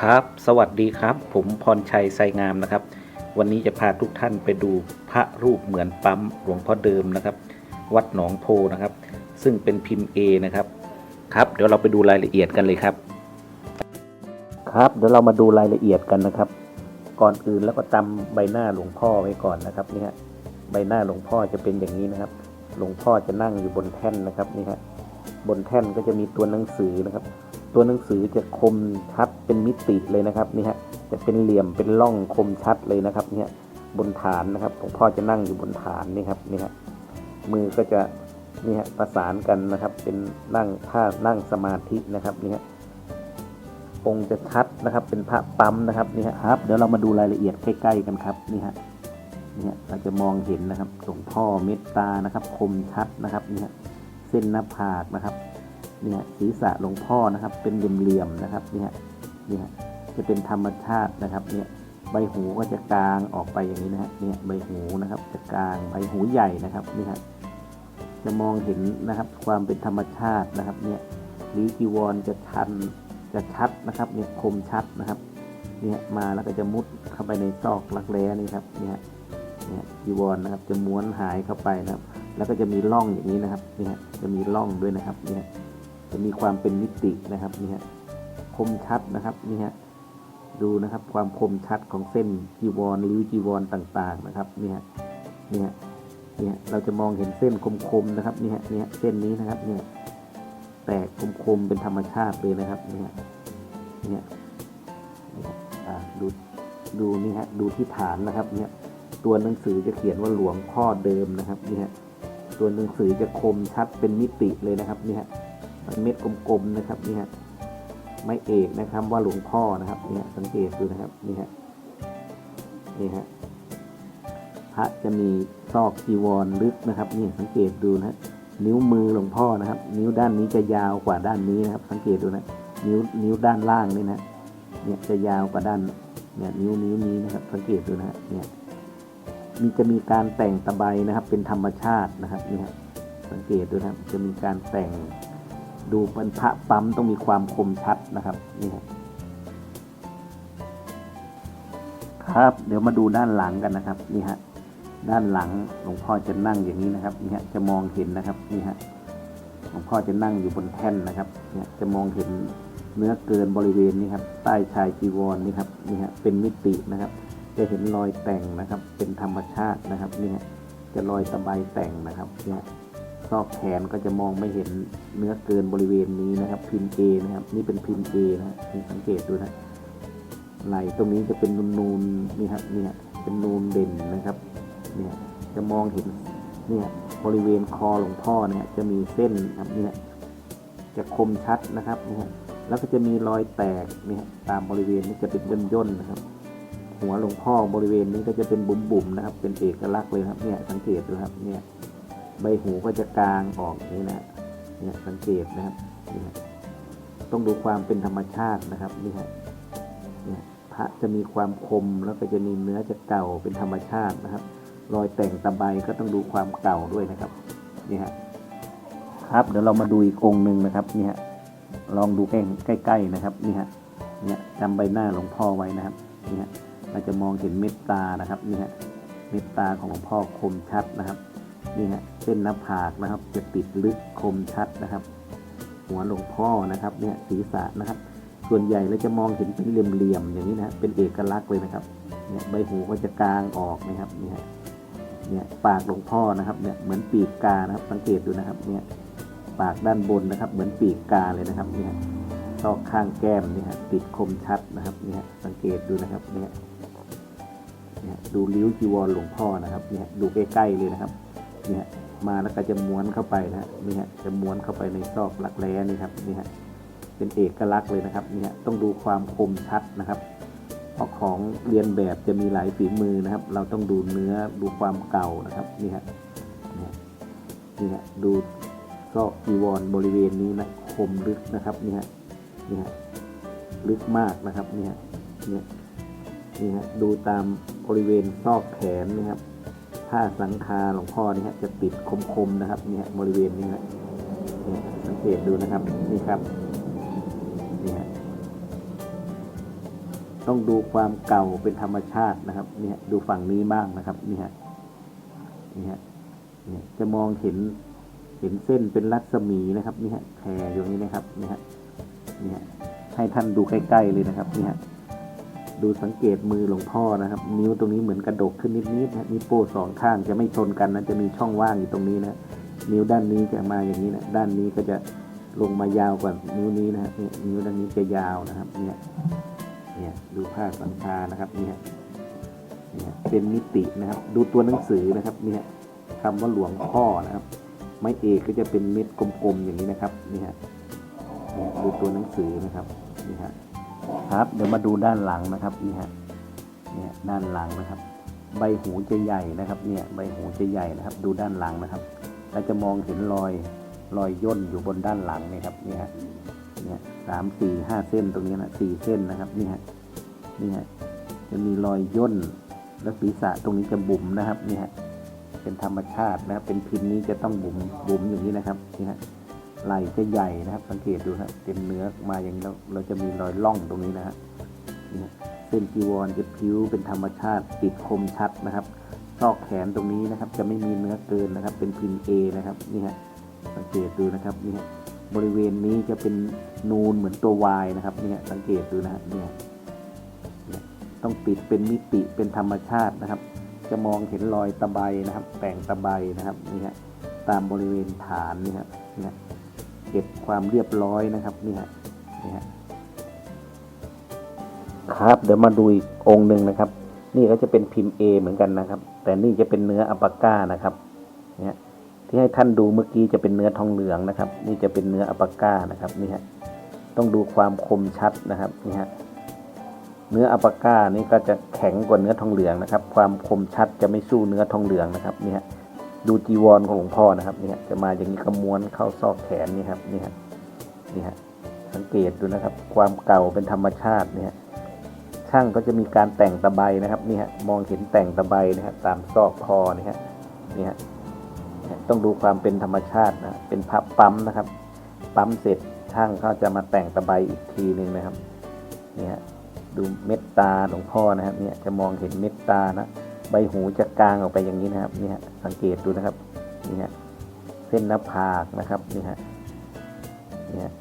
ครับ สวัสดีครับ ผมพรชัยไซงามนะครับ วันนี้จะพาทุกท่านไปดูพระรูปเหมือนปั๊มหลวงพ่อเดิมนะครับ วัดหนองโพนะครับ ซึ่งเป็นพิมพ์ A นะครับ ครับ เดี๋ยวเราไปดูรายละเอียดกันเลยครับ ครับเดี๋ยวเรามาดูรายละเอียดกันนะครับ ก่อนอื่นแล้วก็จำใบหน้าหลวงพ่อไว้ก่อนนะครับนี่ฮะใบหน้าหลวงพ่อจะเป็นอย่างนี้นะครับ หลวงพ่อจะนั่งอยู่บนแท่นนะครับนี่ฮะบนแท่นก็จะมีตัวหนังสือนะครับ ตัวหนังสือจะคมชัดเป็นมิติเลยนะครับนี่ฮะจะเป็นเหลี่ยมเป็นร่องคมชัดเลยนะครับเนี่ยบนฐานนะครับหลวงพ่อจะนั่งอยู่บนฐานนี่ครับนี่ฮะมือก็จะนี่ฮะประสานกันนะครับ เป็นนั่งท่านั่งสมาธินะครับนี่ฮะองค์จะชัดนะครับ เป็นพระปั๊มนะครับนี่ฮะครับ เดี๋ยวเรามาดูรายละเอียดใกล้ๆกันครับนี่ฮะนี่ฮะเราจะมองเห็นนะครับหลวงพ่อเมตตานะครับ คมชัดนะครับนี่ฮะเส้นหน้าผากนะครับ เนี่ยศีรษะหลวงพ่อนะครับ เป็นเหลี่ยมๆนะครับเนี่ยเนี่ยจะเป็นธรรมชาตินะครับเนี่ยใบหูก็จะกลางออกไปอย่างนี้นะฮะเนี่ยใบหูนะครับ จะกลางใบหูใหญ่นะครับนี่ฮะจะมองเห็นนะครับ ความเป็นธรรมชาตินะครับ เนี่ยลิ้วจีวรจะชันจะชัดนะครับ เนี่ยคมชัดนะครับ เนี่ยมาแล้วก็จะมุดเข้าไปในซอกรักแร้นี่ครับ เนี่ยเนี่ยจีวรนะครับ จะม้วนหายเข้าไปนะครับ แล้วก็จะมีร่องอย่างนี้นะครับ เนี่ยจะมีร่องด้วยนะครับ เนี่ย จะมีความเป็นมิตินะครับนี่ฮะคมชัดนะครับนี่ฮะดูนะครับความคมชัดของเส้นจีวรริ้วจีวรต่างๆนะครับนี่ยเนี่ยเนี่ยเราจะมองเห็นเส้นคมๆนะครับนี่ยเนี่ยเส้นนี้นะครับนี่แตกคมๆเป็นธรรมชาติเลยนะครับนี่ยเนี่ยเนี่ยอ่าดูดูนี่ฮะดูที่ฐานนะครับเนี่ยตัวหนังสือจะเขียนว่าหลวงพ่อเดิมนะครับนี่ยตัวหนังสือจะคมชัดเป็นมิติเลยนะครับนี่ย เม็ดกลมๆนะครับนี่ฮะไม่เอกนะครับว่าหลวงพ่อนะครับนี่ยสังเกตดูนะครับนี่ฮะนี่ฮะพระจะมีซอกจีวรลึกนะครับนี่สังเกตดูนะนิ้วมือหลวงพ่อนะครับ นิ้วด้านนี้จะยาวกว่าด้านนี้นะครับ สังเกตดูนะนิ้วนิ้วด้านล่างนี่นะเนี่ยจะยาวกว่าด้านเนี่ยนิ้วนิ้วนี้นะครับ สังเกตดูนะฮะเนี่ยมีจะมีการแต่งตะไบนะครับ เป็นธรรมชาตินะครับนี่ฮะสังเกตดูนะครับจะมีการแต่ง ดูเป็นพระปั๊มต้องมีความคมชัดนะครับนี่ครับครับ เดี๋ยวมาดูด้านหลังกันนะครับนี่ฮะด้านหลังหลวงพ่อจะนั่งอย่างนี้นะครับนี่ฮะจะมองเห็นนะครับนี่ฮะหลวงพ่อจะนั่งอยู่บนแท่นนะครับเนี่ยจะมองเห็นเนื้อเกินบริเวณนี้ครับใต้ชายจีวรนี่ครับนี่ฮะเป็นมิตินะครับ จะเห็นรอยแต่งนะครับ เป็นธรรมชาตินะครับนี่ฮะจะรอยตะไบแต่งนะครับเนี่ย ซอกแขนก็จะมองไม่เห็นเนื้อเกินบริเวณนี้นะครับ พิมพ์เอนะครับ นี่เป็นพิมพ์เอนะฮะนี่สังเกตดูนะไหลตรงนี้จะเป็นนูนๆนี่ครับเนี่ยเป็นนูนเด่นนะครับเนี่ยจะมองเห็นเนี่ยบริเวณคอหลวงพ่อเนี่ยจะมีเส้นครับเนี่ยจะคมชัดนะครับเนี่ยแล้วก็จะมีรอยแตกเนี่ยตามบริเวณนี้จะเป็นย่นๆนะครับ หัวหลวงพ่อบริเวณนี้ก็จะเป็นบุ๋มๆนะครับ เป็นเอกลักษณ์เลยครับเนี่ยสังเกตดูครับเนี่ย ใบหูก็จะกลางออกนี้นะเนี่ยสังเกตนะครับนี่ต้องดูความเป็นธรรมชาตินะครับนี่ฮะเนี่ยพระจะมีความคมแล้วก็จะมีเนื้อจะเก่าเป็นธรรมชาตินะครับ รอยแต่งตะไบก็ต้องดูความเก่าด้วยนะครับนี่ฮะครับเดี๋ยวเรามาดูอีกองค์หนึ่งนะครับนี่ฮะลองดูใกล้ๆนะครับนี่ฮะเนี่ยจำใบหน้าหลวงพ่อไว้นะครับนี่ฮะเราจะมองเห็นเม็ดตานะครับนี่ฮะเม็ดตาของหลวงพ่อคมชัดนะครับ นี่ฮะเส้นหน้าผากนะครับ จะติดลึกคมชัดนะครับ หัวหลวงพ่อนะครับเนี่ยศีรษะนะครับ ส่วนใหญ่เราจะมองเห็นเป็นเหลี่ยมๆอย่างนี้นะเป็นเอกลักษณ์เลยนะครับเนี่ยใบหูก็จะกลางออกนะครับเนี่ยเนี่ยปากหลวงพ่อนะครับเนี่ยเหมือนปีกกานะครับ สังเกตดูนะครับเนี่ยปากด้านบนนะครับ เหมือนปีกกาเลยนะครับเนี่ยซอกข้างแก้มเนี่ฮะติดคมชัดนะครับเนี่ยสังเกตดูนะครับนี่ยเนี่ยดูริ้วจีวรหลวงพ่อนะครับเนี่ยดูใกล้ๆเลยนะครับ เนี่ยมาแล้วก็จะม้วนเข้าไปนะฮะนี่ฮะจะม้วนเข้าไปในซอกรักแร้นี่ครับนี่ฮะเป็นเอกลักษณ์เลยนะครับนี่ยต้องดูความคมชัดนะครับเพราะของเรียนแบบจะมีหลายฝีมือนะครับ เราต้องดูเนื้อดูความเก่านะครับนี่ฮะนี่ฮะดูซอกจีวรบริเวณนี้นะคมลึกนะครับนี่ฮะนี่ฮะลึกมากนะครับนี่ยเนี่นี่ฮะดูตามบริเวณซอกแขนนะครับ ผ้าสังคาหลวงพ่อนี่ฮะจะติดคมๆนะครับนี่ยบริเวณนี้ฮะเนี่ยสังเกตดูนะครับนี่ครับนี่ฮะต้องดูความเก่าเป็นธรรมชาตินะครับนี่ยดูฝั่งนี้บ้างนะครับนี่ฮะนี่ฮะเนี่ยจะมองเห็นเห็นเส้นเป็นรัศมีนะครับนี่ฮะแผ่อยู่นี้นะครับนี่ฮะนี่ฮะให้ท่านดูใกล้ๆเลยนะครับนี่ฮะ ดูสังเกตมือหลวงพ่อนะครับ นิ้วตรงนี้เหมือนกระดกขึ้นนิดๆนะนิ้วโป้สองข้างจะไม่ชนกันนะจะมีช่องว่างอยู่ตรงนี้นะนิ้วด้านนี้จะมาอย่างนี้นะด้านนี้ก็จะลงมายาวกว่านิ้วนี้นะฮะเนี่ยนิ้วด้านนี้จะยาวนะครับ เนี่ยเนี่ยดูภาพสังคานะครับเนี่ยเนี่ยเป็นมิตินะครับ ดูตัวหนังสือนะครับ เนี่ยคำว่าหลวงพ่อนะครับ ไม้เอกก็จะเป็นเม็ดกลมๆอย่างนี้นะครับนี่ฮะเนี่ยดูตัวหนังสือนะครับนี่ฮะ ครับ เดี๋ยวมาดูด้านหลังนะครับนี่ฮะเนี่ยด้านหลังนะครับ ใบหูจะใหญ่นะครับ เนี่ยใบหูจะใหญ่นะครับ ดูด้านหลังนะครับเราจะมองเห็นรอยรอยย่นอยู่บนด้านหลังนี่ครับนี่ฮะเนี่ยสามสี่ห้าเส้นตรงนี้นะสี่เส้นนะครับนี่ฮะนี่ฮะจะมีรอยย่นแล้วศีรษะตรงนี้จะบุ๋มนะครับนี่ฮะเป็นธรรมชาตินะครับ เป็นพิมพ์นี้จะต้องบุ๋มบุ๋มอย่างนี้นะครับนี่ฮะ ไหล่จะใหญ่นะครับ สังเกตดูครับเป็นเนื้อมาอย่างนี้แล้วเราจะมีรอยล่องตรงนี้นะฮะนี่ฮะเส้นจีวรจะผิวเป็นธรรมชาติติดคมชัดนะครับซอกแขนตรงนี้นะครับ จะไม่มีเนื้อเกินนะครับ เป็นพิมพ์ A นะครับนี่ฮะสังเกตดูนะครับนี่ฮะบริเวณนี้จะเป็นนูนเหมือนตัว Y นะครับเนี่ยสังเกตดูนะฮะเนี่ยเนี่ยต้องติดเป็นมิติเป็นธรรมชาตินะครับ จะมองเห็นรอยตะไบนะครับ แต่งตะไบนะครับนี่ฮะตามบริเวณฐานนี่ฮะนี่ย เก็บความเรียบร้อยนะครับนี่ฮะนี่ฮะครับ เดี๋ยวมาดูอีกองค์หนึ่งนะครับ นี่ก็จะเป็นพิมพ์ A เหมือนกันนะครับ แต่นี่จะเป็นเนื้ออัปปาก้านะครับเนี่ยที่ให้ท่านดูเมื่อกี้จะเป็นเนื้อทองเหลืองนะครับ นี่จะเป็นเนื้ออัปปาก้านะครับนี่ฮะต้องดูความคมชัดนะครับนี่ฮะเนื้ออัปปาก้านี่ก็จะแข็งกว่าเนื้อทองเหลืองนะครับ ความคมชัดจะไม่สู้เนื้อทองเหลืองนะครับนี่ฮะ ดูจีวรของหลวงพ่อนะครับนี่ฮะจะมาอย่างนี้กระม้วนเข้าซอกแขนนี่ครับนี่ฮะนี่ฮะสังเกตดูนะครับ ความเก่าเป็นธรรมชาติเนี่ยช่างก็จะมีการแต่งตะไบนะครับนี่ฮะมองเห็นแต่งตะไบนะครับตามซอกคอนี่ฮะนี่ฮะต้องดูความเป็นธรรมชาตินะเป็นพับปั๊มนะครับ ปั๊มเสร็จช่างเขาจะมาแต่งตะไบอีกทีหนึ่งนะครับนี่ฮะดูเม็ดตาหลวงพ่อนะครับเนี่ยจะมองเห็นเม็ดตานะ ใบหูจะกลางออกไปอย่างนี้นะครับนี่ฮะสังเกตดูนะครับนี่ฮะเส้นหน้าผากนะครับนี่ฮะนี่ฮะ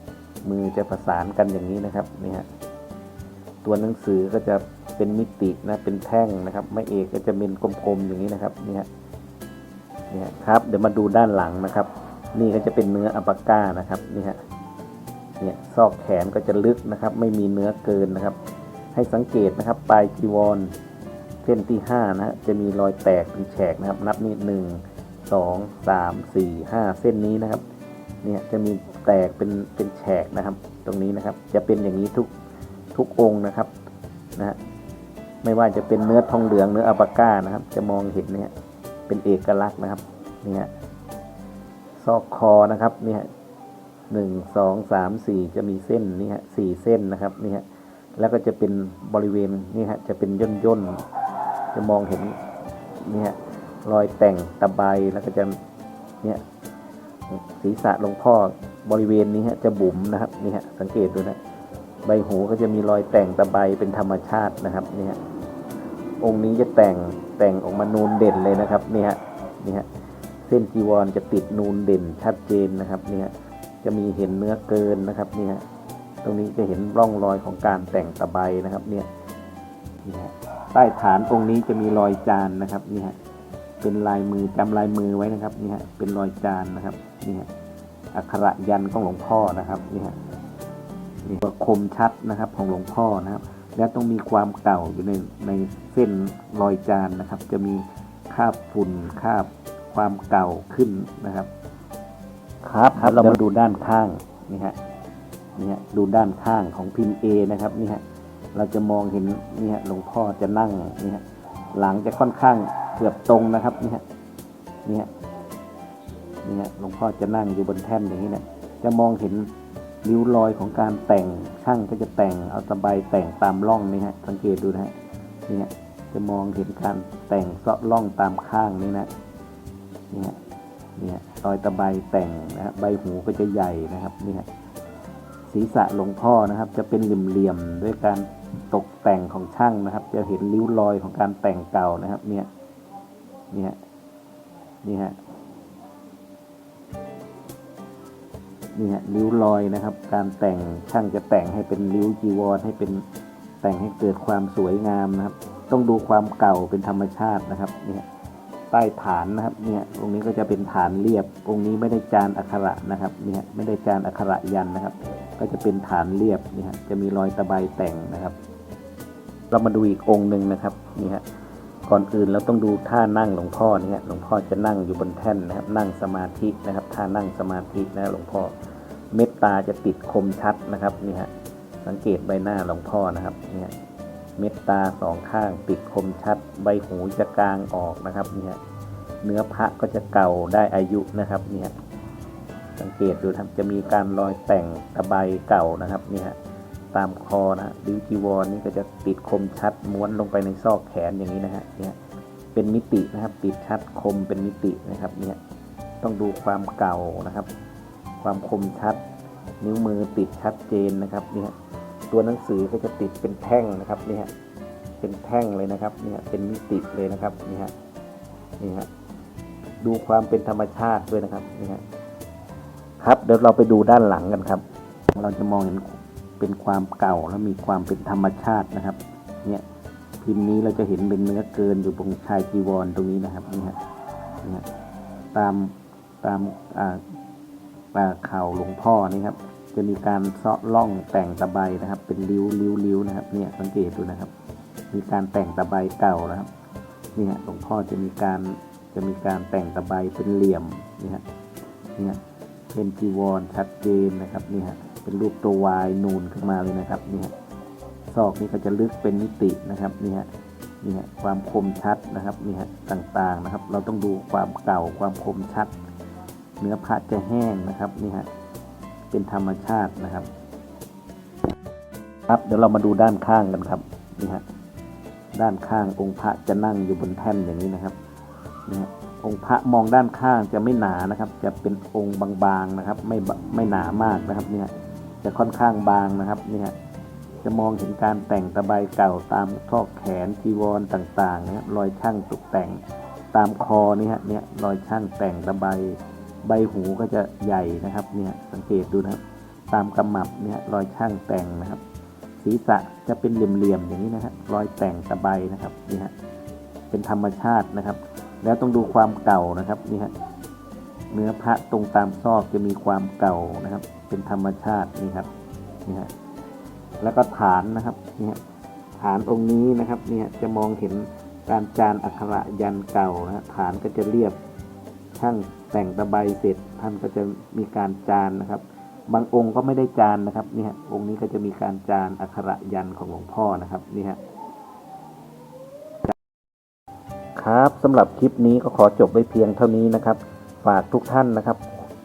มือจะประสานกันอย่างนี้นะครับนี่ฮะตัวหนังสือก็จะเป็นมิตินะเป็นแท่งนะครับไม่เอกก็จะเป็นกลมๆอย่างนี้นะครับนี่ยเนี่ยครับ เดี๋ยวมาดูด้านหลังนะครับ นี่ก็จะเป็นเนื้ออัปปาก้านะครับนี่ฮะเนี่ยซอกแขนก็จะลึกนะครับ ไม่มีเนื้อเกินนะครับ ให้สังเกตนะครับปลายจีวร ส้นที่ห้านะฮะจะมีรอยแตกเป็นแฉกนะครับ นับนี่หนึ่งสองสามสี่ห้าเส้นนี้นะครับ เนี่ยจะมีแตกเป็นเป็นแฉกนะครับ ตรงนี้นะครับ จะเป็นอย่างนี้ทุกทุกองค์นะครับนะฮะไม่ว่าจะเป็นเนื้อทองเหลืองเนื้ออัปปาก้านะครับ จะมองเห็นเนี่ยเป็นเอกลักษณ์นะครับเนี่ยซอกคอนะครับเนี่ยหนึ่งสองสามสี่จะมีเส้นนี่ฮะสี่เส้นนะครับนี่ฮะแล้วก็จะเป็นบริเวณนี่ฮะจะเป็นย่นย่น จะมองเห็นเนี่ฮะรอยแต่งตะไบแล้วก็จะเนี่ยศีรษะหลวงพ่อบริเวณนี้ฮะจะบุ๋มนะครับนี่ฮะสังเกตดูนะใบหูก็จะมีรอยแต่งตะไบเป็นธรรมชาตินะครับเนี่ยองค์นี้จะแต่งแต่งออกมานูนเด่นเลยนะครับเนี่ยนี่ฮะเส้นจีวรจะติดนูนเด่นชัดเจนนะครับเนี่ยจะมีเห็นเนื้อเกินนะครับเนี่ยตรงนี้จะเห็นร่องรอยของการแต่งตะไบนะครับเนี่ยนี่ฮะ ใต้ฐานองค์นี้จะมีรอยจานนะครับนี่ฮะเป็นลายมือจำลายมือไว้นะครับนี่ฮะเป็นรอยจานนะครับนี่ฮะอักขระยันต์ของหลวงพ่อนะครับนี่ฮะนี่ก็คมชัดนะครับของหลวงพ่อนะครับ และต้องมีความเก่าอยู่ในในเส้นรอยจานนะครับ จะมีคราบฝุ่นคราบความเก่าขึ้นนะครับ ครับครับเรามาดูด้านข้างนี่ฮะนี่ฮะดูด้านข้างของพิมพ์ A นะครับนี่ฮะ เราจะมองเห็นนี่ฮะหลวงพ่อจะนั่งนี่ฮะหลังจะค่อนข้างเกือบตรงนะครับนี่ฮะนี่ฮะนี่ฮะหลวงพ่อจะนั่งอยู่บนแท่นอย่างนี้นะจะมองเห็นริ้วรอยของการแต่งช่างก็จะแต่งเอาตะไบแต่งตามร่องนี่ฮะสังเกตดูนะฮะนี่ฮะจะมองเห็นการแต่งเซาะร่องตามข้างนี่นะนี่ฮะนี่ฮะรอยตะไบแต่งนะฮะใบหูก็จะใหญ่นะครับนี่ฮะศีรษะหลวงพ่อนะครับ จะเป็นเหลี่ยมๆด้วยการ ตกแต่งของช่างนะครับ จะเห็นริ้วรอยของการแต่งเก่านะครับ เนี่ยเนี่ยนี่ฮะนี่ฮะริ้วรอยนะครับ การแต่งช่างจะแต่งให้เป็นริ้วจีวรให้เป็นแต่งให้เกิดความสวยงามนะครับ ต้องดูความเก่าเป็นธรรมชาตินะครับ เนี่ยใต้ฐานนะครับ เนี่ยตรงนี้ก็จะเป็นฐานเรียบองค์นี้ไม่ได้จานอักขระนะครับ เนี่ยไม่ได้จานอักขระยันนะครับ ก็จะเป็นฐานเรียบนี่ฮะจะมีรอยตะไบแต่งนะครับ เรามาดูอีกองค์หนึ่งนะครับนี่ฮะก่อนอื่นเราต้องดูท่านั่งหลวงพ่อนี่ฮะหลวงพ่อจะนั่งอยู่บนแท่นนะครับ นั่งสมาธินะครับ ท่านั่งสมาธินะหลวงพ่อเม็ดตาจะติดคมชัดนะครับนี่ฮะสังเกตใบหน้าหลวงพ่อนะครับนี่ยเม็ดตาสองข้างติดคมชัด ใบหูจะกลางออกนะครับนี่ยเนื้อพระก็จะเก่าได้อายุนะครับนี่ย สังเกตดูครับจะมีการรอยแต่งตะไบเก่านะครับนี่ฮะตามคอนะดิวจีวรนี่ก็จะติดคมชัดม้วนลงไปในซอกแขนอย่างนี้นะฮะเนี่ยเป็นมิตินะครับติดชัดคมเป็นมิตินะครับเนี่ยต้องดูความเก่านะครับ ความคมชัด นิ้วมือติดชัดเจนนะครับเนี่ยตัวหนังสือก็จะติดเป็นแท่งนะครับเนี่ยเป็นแท่งเลยนะครับเนี่ยเป็นมิติเลยนะครับนี่ฮะนี่ฮะดูความเป็นธรรมชาติด้วยนะครับนี่ฮะ ครับเดี๋ยวเราไปดูด้านหลังกันครับ เราจะมองเห็นเป็นความเก่าและมีความเป็นธรรมชาตินะครับ เนี่ยพิมพ์นี้เราจะเห็นเป็นเนื้อเกินอยู่ตรงชายจีวรตรงนี้นะครับนี่ฮะนี่ตามตามอ่าอ่าเข่าหลวงพ่อนี่ครับ จะมีการเซาะล่องแต่งตะไบนะครับ เป็นริ้วริ้วริ้วนะครับ เนี่ยสังเกตดูนะครับ มีการแต่งตะไบเก่านะครับ เนี่ยหลวงพ่อจะมีการจะมีการแต่งตะไบเป็นเหลี่ยมนี่ฮะเนี่ย เป็นจีวรชัดเจนนะครับนี่ฮะเป็นรูปตัววายนูนขึ้นมาเลยนะครับนี่ฮะซอกนี้ก็จะลึกเป็นมิตินะครับนี่ฮะนี่ฮะความคมชัดนะครับนี่ฮะต่างๆนะครับ เราต้องดูความเก่าความคมชัด เนื้อพระจะแห้งนะครับนี่ฮะเป็นธรรมชาตินะครับ ครับเดี๋ยวเรามาดูด้านข้างกันครับนี่ฮะด้านข้างองค์พระจะนั่งอยู่บนแท่นอย่างนี้นะครับนี่ฮะ องค์พระมองด้านข้างจะไม่หนานะครับ จะเป็นองค์บางๆนะครับ ไม่ไม่หนามากนะครับเนี่ยจะค่อนข้างบางนะครับเนี่ยจะมองเห็นการแต่งตะไบเก่าตามทอกแขนจีวรต่างๆนะครับรอยช่างตกแต่งตามคอนี่ฮะเนี่ยรอยช่างแต่งตะไบใบหูก็จะใหญ่นะครับเนี่ยสังเกตดูนะครับ ตามกำมับเนี่ยรอยช่างแต่งนะครับ ศีรษะจะเป็นเหลี่ยมๆอย่างนี้นะครับรอยแต่งตะไบนะครับนี่ฮะเป็นธรรมชาตินะครับ แล้วต้องดูความเก่านะครับนี่ฮะเนื้อพระตรงตามซอกจะมีความเก่านะครับ เป็นธรรมชาตินี่ครับนี่ฮะแล้วก็ฐานนะครับนี่ฮะฐานองค์นี้นะครับนี่ยจะมองเห็นการจานอักขระยันเก่านะฮะฐานก็จะเรียบช่างแต่งตะไบเสร็จท่านก็จะมีการจานนะครับ บางองค์ก็ไม่ได้จานนะครับนี่ฮะองค์นี้ก็จะมีการจานอักขระยันของหลวงพ่อนะครับนี่ฮะ ครับสำหรับคลิปนี้ก็ขอจบไว้เพียงเท่านี้นะครับ ฝากทุกท่านนะครับ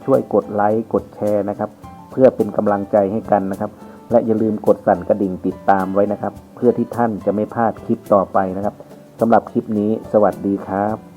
ช่วยกดไลค์กดแชร์นะครับ เพื่อเป็นกำลังใจให้กันนะครับ และอย่าลืมกดสั่นกระดิ่งติดตามไว้นะครับ เพื่อที่ท่านจะไม่พลาดคลิปต่อไปนะครับสำหรับคลิปนี้ สวัสดีครับ